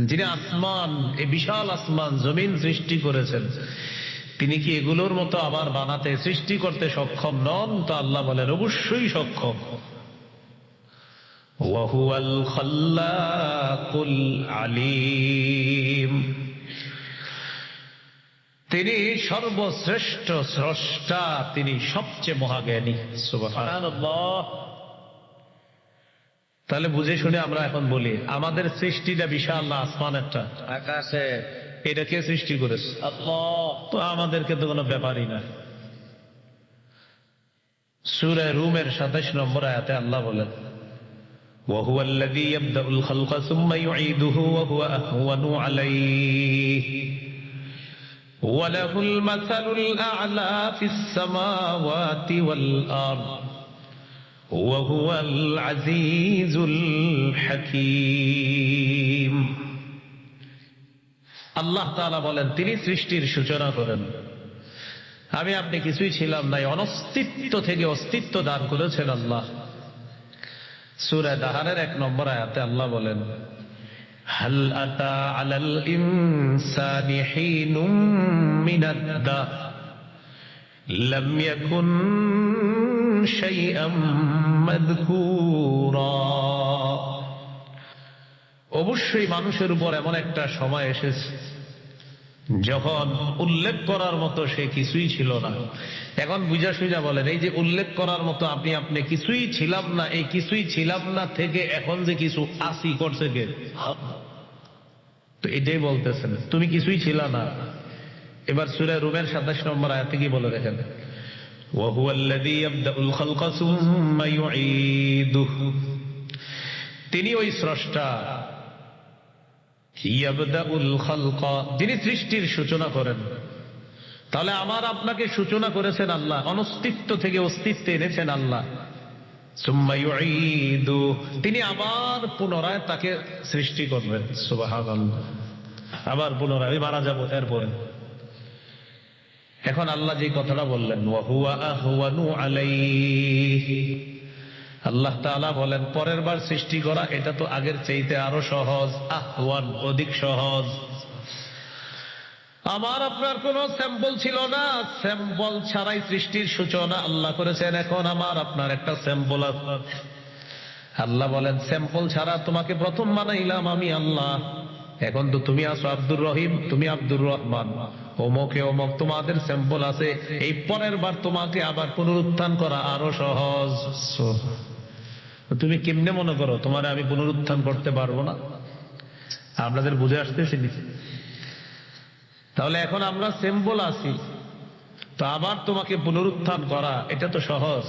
যিনি আসমান, এই বিশাল আসমান, জমিন সৃষ্টি করেছেন, তিনি কি এগুলোর মতো আবার বানাতে, সৃষ্টি করতে সক্ষম নন? তো আল্লাহ বলেন, অবশ্যই সক্ষম। তিনি সর্বশ্রেষ্ঠ স্রষ্টা, তিনি সবচেয়ে মহাজ্ঞানী। তাহলে বুঝে শুনে আমরা এখন বলি আমাদের সৃষ্টিটা বিশাল না আসমান একটা আকাশে এটা কে সৃষ্টি করেছে আল্লাহ তো আমাদেরকে তো কোনো ব্যাপারই না সুরে রুমের সাতাশ নম্বর আয়াতে আল্লাহ বলেন وهو الذي يبدأ الخلق ثم يعيده وهو أهون عليه وله المثل الأعلى في السماوات والأرض وهو العزيز الحكيم আল্লাহ তাআলা বলেন তিনি সৃষ্টির সূচনা করেন আমি আপনি কিছুই ছিলাম নাই অনস্তিত্ব থেকে অস্তিত্ব দান করেছেন আল্লাহ সূরা দাহারের এক নম্বর আয়াতে আল্লাহ বলেন হাল আতা আলাল ইনসানি হিনুম মিনাদ দাহর لم يكن شيئا مذكورا অবশ্যই মানুষের উপর এমন একটা সময় এসেছে যখন উল্লেখ করার মতো সে কিছুই ছিল না এখন বুঝা সুজা বলেন এই যে উল্লেখ করার মতো আপনি আপনি কিছুই ছিলাম না এই কিছুই ছিলাম না থেকে এখন যে কিছু আসি করছে কে তো এটাই বলতেছেন তুমি কিছুই ছিল না এবার সুরে রুমের সাতাশ নম্বর আয়াতে কি বলে দেখেন وهو الذي يبدأ الخلق ثم يعيده তিনি ওই স্রষ্টা ইয়াবদাউল খালকা যিনি সৃষ্টির সূচনা করেন তাহলে আমার আপনাকে সূচনা করেছেন আল্লাহ অনস্তিত্ব থেকে অস্তিত্বে এনেছেন আল্লাহ সুম্মা ইউঈদু তিনি আবার পুনরায় তাকে সৃষ্টি করবেন সুবহানাল্লাহ আবার পুনরায় আমি মারা যাব এরপরে এখন আল্লাহ যে কথাটা বললেন আল্লাহ তাআলা বলেন, পরের বার সৃষ্টি করা, এটা তো আগের চাইতে আরও সহজ, আহওয়ান, অধিক সহজ। আমার আপনার কোন স্যাম্পল ছিল না, স্যাম্পল ছাড়াই সৃষ্টির সূচনা আল্লাহ করেছেন, এখন আমার আপনার একটা স্যাম্পল আল্লাহ বলেন, স্যাম্পল ছাড়া তোমাকে প্রথম বানাইলাম আমি আল্লাহ। এখন তো তুমি আছো আব্দুর রহিম, তুমি আব্দুর রহমান। অমুকে অমুক তোমাদের স্যাম্পল আছে এই পরের বার তোমাকে আবার পুনরুত্থান করা আরও সহজ। তুমি কেমনে মনে করো তোমার আমি পুনরুত্থান করতে পারব না? আপনাদের বুঝে আসতেছি তাহলে এখন আমরা স্যাম্পল আছি তো আবার তোমাকে পুনরুত্থান করা এটা তো সহজ।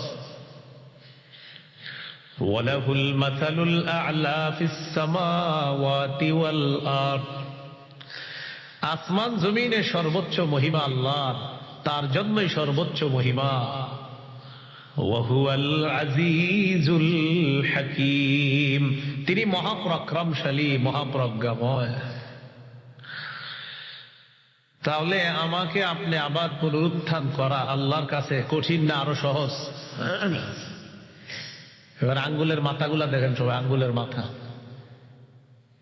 ওয়ালাহুল মাসালুল আল্লাহ ফিস সামাওয়াতি ওয়াল আরদ। আসমান জমিনে সর্বোচ্চ মহিমা আল্লাহ, তার জন্যই সর্বোচ্চ মহিমা। হাকিম। তিনি মহাপ্রক্রমশালী, মহাপ্রজ্ঞাময়। তাহলে আমাকে আপনি আবার পুনরুত্থান করা আল্লাহর কাছে কঠিন না, আরও সহজ? এবার আঙ্গুলের মাথাগুলা দেখেন সবাই, আঙ্গুলের মাথা।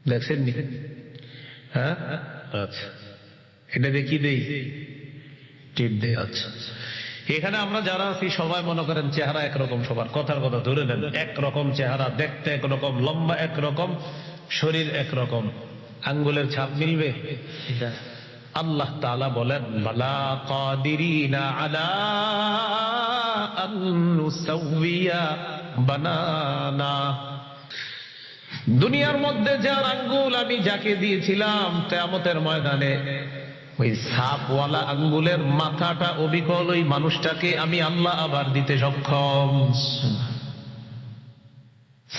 দেখছেন নি হ্যাঁ? আচ্ছা। এটা দেখি দেই। টিপ দেই আচ্ছা। এখানে আমরা যারা আছি সবাই মনে করেন চেহারা একরকম সবার। কথার কথা ধরে নেন একরকম চেহারা দেখতে একরকম লম্বা একরকম শরীর একরকম। আঙ্গুলের ছাপ মিলবে? আল্লাহ তাআলা বলেন বালা কাদিরিনা আলা আন বানানা। দুনিয়ার মধ্যে যার আঙ্গুল আমি যাকে দিয়েছিলাম তেমতের ময়দানে, ওই সাপওয়ালা আঙ্গুলের মাথাটা অবিকল ওই মানুষটাকে আমি আল্লাহ আবার দিতে সক্ষম।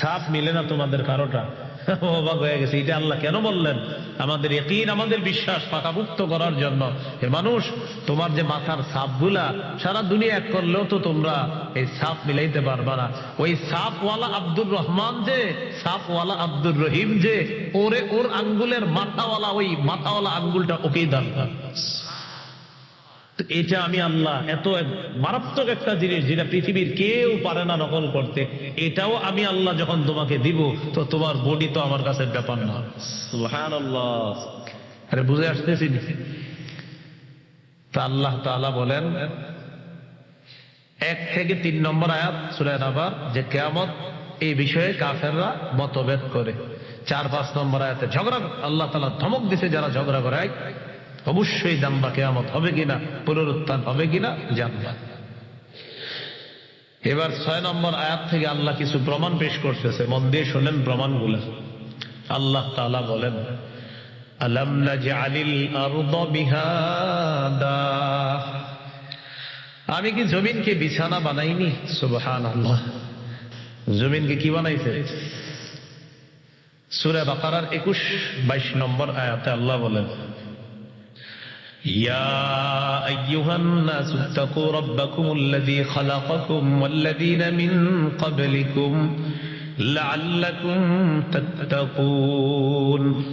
সাপ মিলে না তোমাদের কারোটা। অবাক হয়ে গেছে, এটা আল্লাহ কেন বললেন? আমাদের একইন আমাদের বিশ্বাস পাকাভুক্ত করার জন্য। হে মানুষ, তোমার যে মাথার সাপগুলা, সারা দুনিয়া এক করলেও তো তোমরা এই সাপ মিলাইতে পারবা না। ওই সাপওয়ালা আব্দুর রহমান যে, সাপওয়ালা আব্দুর রহিম যে, ওরে ওর আঙ্গুলের মাথাওয়ালা, ওই মাথাওয়ালা আঙ্গুলটা ওকেই দরকার এটা আমি আল্লাহ এত মারাত্মক একটা জিনিস যেটা পৃথিবীর কেউ পারে না নকল করতে। এটাও আমি আল্লাহ যখন তোমাকে দিব তো তোমার বডি তো আমার কাছে ব্যাপার না। আরে বুঝে আসতেছি তা আল্লাহ তাআলা বলেন এক থেকে তিন নম্বর আয়াত সুরায় নাবার যে কেয়ামত এই বিষয়ে কাফেররা মতভেদ করে। চার পাঁচ নম্বর আয়াতে ঝগড়া আল্লাহ তাআলা ধমক দিছে যারা ঝগড়া করে। অবশ্যই জানবা কেয়ামত হবে কিনা, পুনরুত্থান হবে কিনা জানবা এবার ছয় নম্বর আয়াত থেকে আল্লাহ কিছু প্রমাণ পেশ করতেছে। মন দিয়ে শোনেন প্রমাণগুলো। আল্লাহ তাআলা বলেন বিহাদা আমি কি জমিনকে বিছানা বানাইনি? সুবহানাল্লাহ। জমিনকে কি বানাইছে? সূরা বাকারার 21 22 নম্বর আয়াতে আল্লাহ বলেন يا أيها الناس اتقوا ربكم الذي خلقكم والذين من قبلكم لعلكم تتقون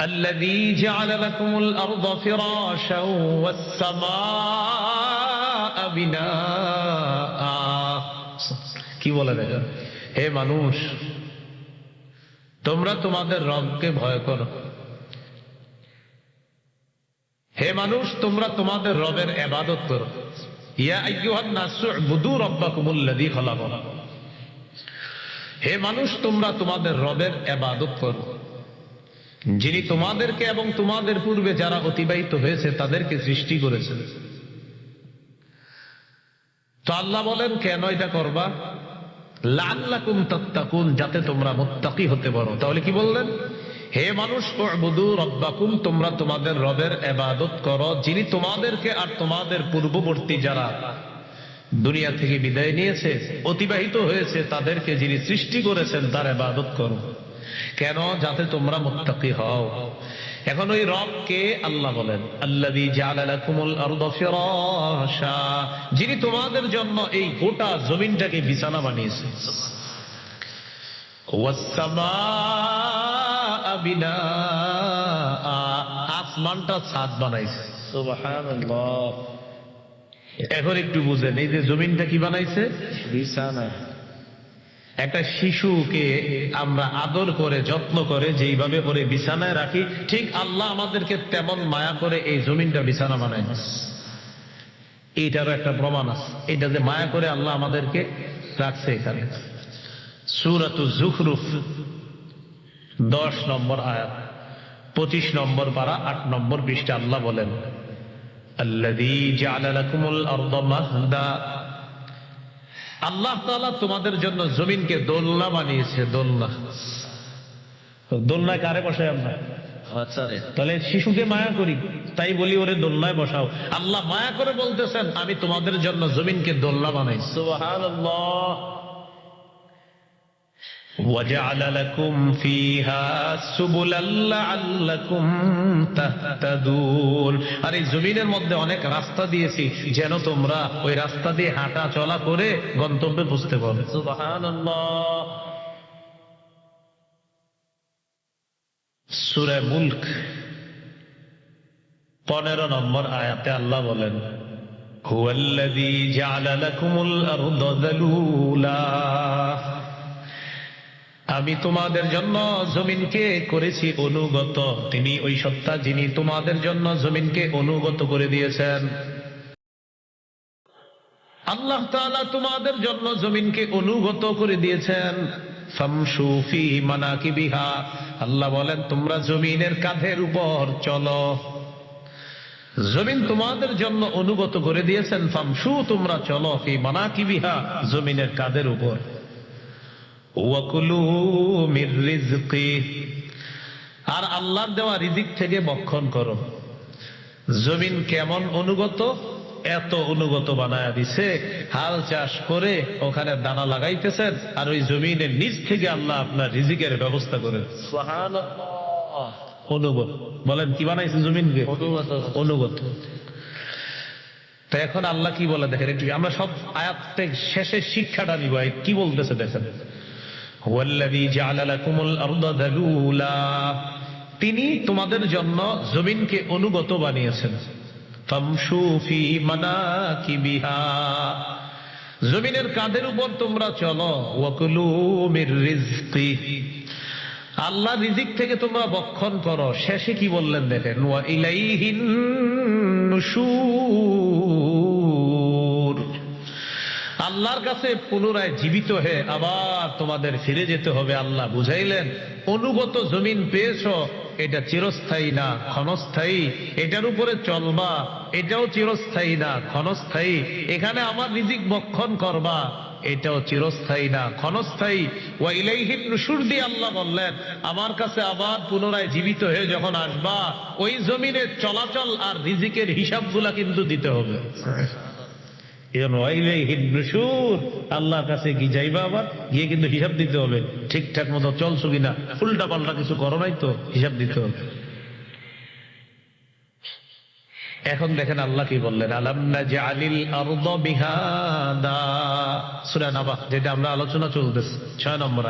الذي جعل لكم الأرض فراشا والسماء بناء কি বলে দেখেন হে মানুষ তোমরা তোমাদের রবকে ভয় করো হে মানুষ, তোমরা তোমাদের রবের এবাদত করো। হে মানুষ, তোমরা তোমাদের রবের এবাদত করো। যিনি তোমাদেরকে এবং তোমাদের পূর্বে যারা অতিবাহিত হয়েছে, তাদেরকে সৃষ্টি করেছেন। তো আল্লাহ বলেন, কেন এটা করবা? লাল্লাকুম তাত্তাকুন, যাতে তোমরা মুত্তাকি হতে পারো। তাহলে কি বললেন? হে মানুষ রব্বাকুম, তোমরা তোমাদের রবের এবাদত করো, যিনি তোমাদেরকে আর তোমাদের পূর্ববর্তী যারা দুনিয়া থেকে বিদায় নিয়েছে, অতিবাহিত হয়েছে, তাদেরকে যিনি সৃষ্টি করেছেন, তার এবাদত করো। কেন? যাতে তোমরা মুত্তাকি হও। এখন ওই রবকে আল্লাহ বলেন যিনি তোমাদের জন্য এই গোটা জমিনটাকে বিছানা বানিয়েছে। ওয়াস-সামাআ আসমানটা ছাদ বানাইছে। এখন একটু বুঝেন এই যে জমিনটা কি বানাইছে? বিছানা। একটা শিশুকে আমরা আদর করে যত্ন করে যেইভাবে ওরে বিছানায় রাখি ঠিক আল্লাহ আমাদেরকে তেমন মায়া করে এই জমিনটা বিছানা বানায়। এইটারও একটা প্রমাণ আছে। এটা যে মায়া করে আল্লাহ আমাদেরকে রাখছে এখানে। সুরাত জুখরুফ। দশ নম্বর আয়াত, পঁচিশ নম্বর পারা, আট নম্বর পৃষ্ঠা আল্লাহ বলেন আল্লাহ তাআলা তোমাদের জন্য জমিনকে দোলনা বানিয়েছে, দোলনা। দোলনায় কারে বসাই আমরা? তাহলে শিশুকে মায়া করি, তাই বলি ওরে দোলনায় বসাও। আল্লাহ মায়া করে বলতেছেন, আমি তোমাদের জন্য জমিনকে দোলনা বানাই। وجعل لكم فيها سبلا لعلكم تهتدون আর এই জমিনের মধ্যে অনেক রাস্তা দিয়েছি যেন তোমরা ওই রাস্তা দিয়ে হাঁটা চলা করে গন্তব্যে বুঝতে পারো সুবহানাল্লাহ সুরে মুলক পনেরো নম্বর আয়াতে আল্লাহ বলেন هو الذي جعل لكم الأرض ذلولا আমি তোমাদের জন্য জমিনকে করেছি অনুগত। তিনি ওই সত্তা যিনি তোমাদের জন্য জমিনকে অনুগত করে দিয়েছেন। আল্লাহ তাআলা তোমাদের জন্য জমিনকে অনুগত করে দিয়েছেন। ফামশু ফি মানাকিবিহা। আল্লাহ বলেন, তোমরা জমিনের কাঁধের উপর চলো। জমিন তোমাদের জন্য অনুগত করে দিয়েছেন। ফামশু, তোমরা চলো ফি মানাকিবিহা, জমিনের কাঁধের উপর। আর আল্লাহর দেওয়া রিজিক থেকে বক্ষণ করো। জমিন কেমন অনুগত? এত অনুগত বানায় দিছে হাল চাষ করে ওখানে দানা লাগাইতেছেন আর ওই জমিনের নিচ থেকে আল্লাহ আপনার রিজিকের ব্যবস্থা করেন অনুগত। বলেন কি বানাইছে জমিনকে? অনুগত। অনুগত। তো এখন আল্লাহ কি বলে দেখেন একটু আমরা সব আয়াত শেষের শিক্ষাটা নিব কি বলতেছে দেখেন। তিনি তোমাদের জন্য জমিনকে অনুগত বানিয়েছেন। জমিনের কাঁধের উপর তোমরা চলো আল্লাহ রিজিক। থেকে তোমরা বক্ষণ করো। শেষে কি বললেন দেখেন, ওয়া ইলাইহিন আল্লাহর কাছে পুনরায় জীবিত হয়ে আবার তোমাদের ফিরে যেতে হবে, আল্লাহ বুঝাইলেন, অনুগত জমিন পেয়েছ, এটা চিরস্থায়ী না, ক্ষণস্থায়ী, এটার উপরে চলবা, এটাও চিরস্থায়ী না, ক্ষণস্থায়ী, এখানে আমার রিজিক বক্ষণ করবা, এটাও চিরস্থায়ী না, ক্ষণস্থায়ী। ওয়াইলাইহিন নুশুর দিয়ে আল্লাহ বললেন, আমার কাছে আবার পুনরায় জীবিত হয়ে যখন আসবা, ওই জমিনে চলাচল আর রিজিকের হিসাবগুলা কিন্তু দিতে হবে। আল্লাহর কাছে কি যাইবা আবার? গিয়ে কিন্তু হিসাব দিতে হবে, ঠিকঠাক মতো চলছো কিনা? উল্টা পাল্টা কিছু করো নাই তো, হিসাব দিতে হবে। এখন দেখেন আল্লাহ কি বললেন আমরা আলোচনা চলতেছে, ছয় নম্বর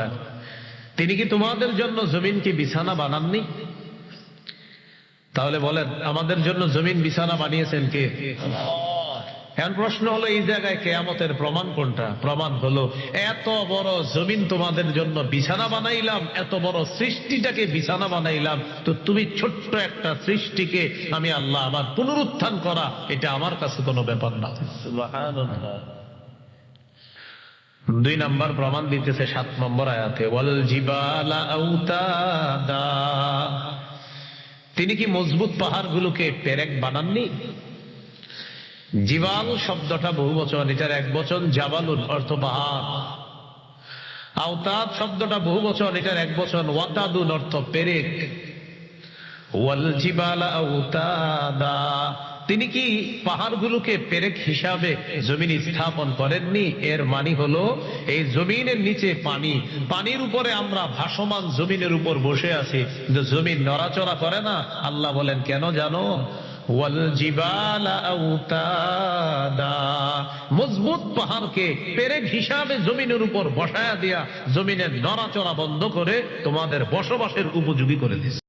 তিনি কি তোমাদের জন্য জমিন কি বিছানা বানাননি? তাহলে বলেন, আমাদের জন্য জমিন বিছানা বানিয়েছেন কে? এখন প্রশ্ন হলো এই জায়গায় কেয়ামতের প্রমাণ কোনটা? প্রমাণ হলো এত বড় জমিন তোমাদের জন্য বিছানা বানাইলাম এত বড় সৃষ্টিটাকে বিছানা বানাইলাম তো তুমি ছোট্ট একটা সৃষ্টিকে আমি আল্লাহ আবার পুনরুত্থান করা এটা আমার কাছে কোনো ব্যাপার না। দুই নাম্বার প্রমাণ দিতেছে সাত নম্বর আয়াতে ওয়াল জিবালা তিনি কি মজবুত পাহাড়গুলোকে পেরেক বানাননি? জিবাল শব্দটা বহু বচন, এটার এক বচন, জাবালুন, অর্থ পাহাড়। আওতাদ শব্দটা বহু বচন, এটার এক বচন, ওয়াতাদুন, অর্থ পেরেক। তিনি কি পাহাড়গুলোকে পেরেক হিসাবে জমিন স্থাপন করেননি? এর মানে হলো, এই জমিনের নিচে পানি, পানির উপরে আমরা ভাসমান জমিনের উপর বসে আছি। কিন্তু জমিন নড়াচড়া করে না, আল্লাহ বলেন, কেন জানো? মজবুত পাহাড়কে পেরেক হিসাবে জমিনের উপর বসায়া দিয়া জমিনের নড়াচড়া বন্ধ করে তোমাদের বসবাসের উপযোগী করে দিচ্ছে